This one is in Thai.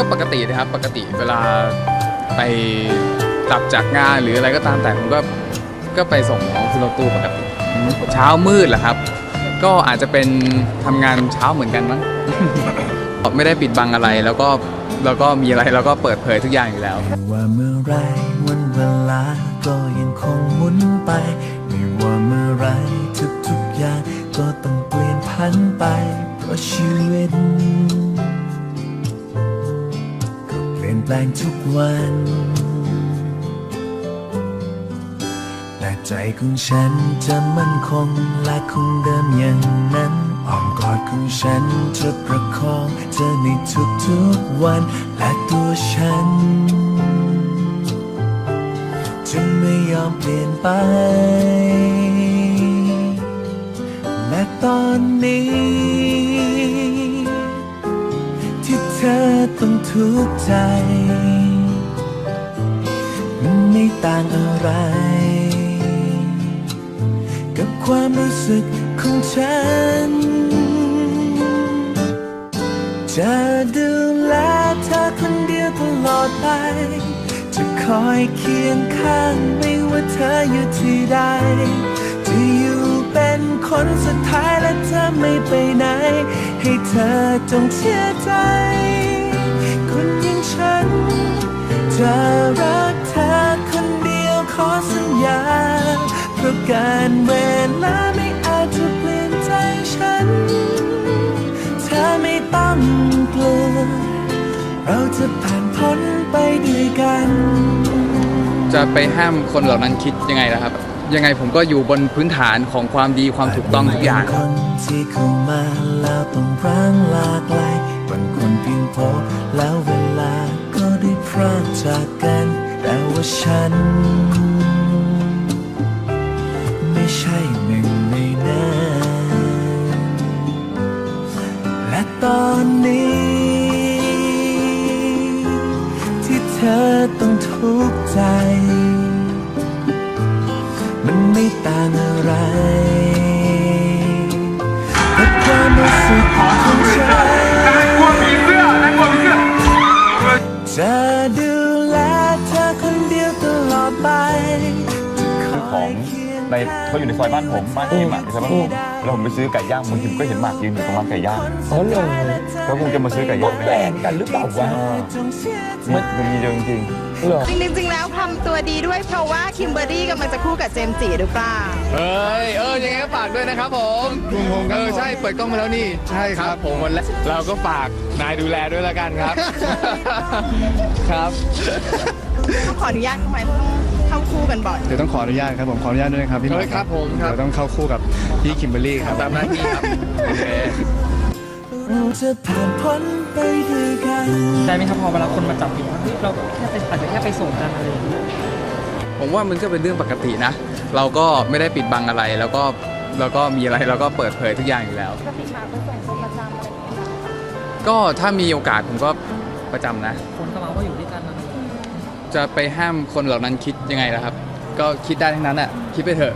ก็ปกตินะครับปกติเวลาไปกลับจากงานหรืออะไรก็ตามแต่ผมก็ก็ไปส่งน้องขึ้นรถตู้ปกติเช้ามืดแหละครับ ก็อาจจะเป็นทำงานเช้าเหมือนกันมั้ง ไม่ได้ปิดบังอะไรแล้วก็แล้วก็มีอะไรเราก็เปิดเผยทุกอย่างอยู่แล้วไม่ว่าเมื่อไรวันเวลาก็ยังคงหมุนไปไม่ว่าเมื่อไรทุกๆอย่างก็ต้องเปลี่ยนพันไปเพราะชีวิต ลี่ยนแปลงทุกวัน แต่ใจของฉันจะมั่นคงและคงเดิมอย่างนั้นอ้อมกอดของฉันจะประคองเธอในทุกๆวัน และตัวฉัน จะไม่ยอมเปลี่ยนไป และตอนนี้ ทุกใจ มันไม่ต่างอะไร กับความรู้สึกของฉัน จะดูแลเธอคนเดียวตลอดไป จะคอยเคียงข้างไม่ว่าเธออยู่ที่ใดจะอยู่เป็นคนสุดท้ายและเธอไม่ไปไหน ให้เธอจงเชื่อใจ จะรักเธอคนเดียวขอสัญญา เพราะการเวลาไม่อาจจะเปลี่ยนใจฉัน เธอไม่ต้องกลัว เราจะผ่านพ้นไปด้วยกัน จะไปห้ามคนเหล่านั้นคิดยังไงล่ะครับ ยังไงผมก็อยู่บนพื้นฐานของความดีความถูกต้องทุกอย่าง คนที่เข้ามาแล้วต้องร้างหลากหลายบางคนเพียงพอแล้วเวลาก็ได้พ รากจากกัน แต่ว่าฉัน ไม่ใช่หนึ่งในนั้นและตอนนี้ ที่เธอต้องทุกข์ใจ มันไม่ต่างอะไร จะดูแลเธอคนเดียวตลอดไปคือของ ในเขาอยู่ในซอยบ้านผมบ้านทีมอะในซอยบ้านผมแล้วผมไปซื้อไก่ย่างบางทีผมก็เห็นหมากยืนอยู่ตรงร้านไก่ย่างอ๋อเหรอเขาคงจะมาซื้อไก่ย่างแบ่งกันหรือเปล่าวะจงเชื่อใจมันมันมีเยอะจริงเหรอจริงๆแล้วทำตัวดีด้วยเพราะว่าคิมเบอร์รี่กำลังจะคู่กับเจมส์จีหรือเปล่าเอ้ยเออยังไงก็ฝากด้วยนะครับผมเออใช่เปิดกล้องมาแล้วนี่ใช่ครับผมวันแรกเราก็ฝากนายดูแลด้วยละกันครับ ครับต้องขออนุญาตทำไม เข้าคู่กันบ่อย เดี๋ยวต้องขออนุญาตครับผมขออนุญาตด้วยนะครับพี่หเฮ้น่อยยครับผมครับ เดี๋ยวต้องเข้าคู่กับพี่คิมเบอรรี่ครับ ตามหน้าที่ครับโอเคเราจะผ่านพ้นไปด้วยกันได้ไหมครับพอเวลาคนมาจับผิดว่าเฮ้ยเราแค่ไปอาจจะแค่ไปส่งกันอะไรอย่างเงี้ยผมว่ามันก็เป็นเรื่องปกตินะ เราก็ไม่ได้ปิดบังอะไร แล้วก็แล้วก็มีอะไรเราก็เปิดเผยทุกอย่างอยู่แล้ว ก็ถ้ามีโอกาสผมก็ประจำนะ คนก็มาว่าอยู่ด้วยกันอะ จะไปห้ามคนเหล่านั้นคิดยังไงล่ะครับ ก็คิดได้ทั้งนั้นอะคิดไปเถอะ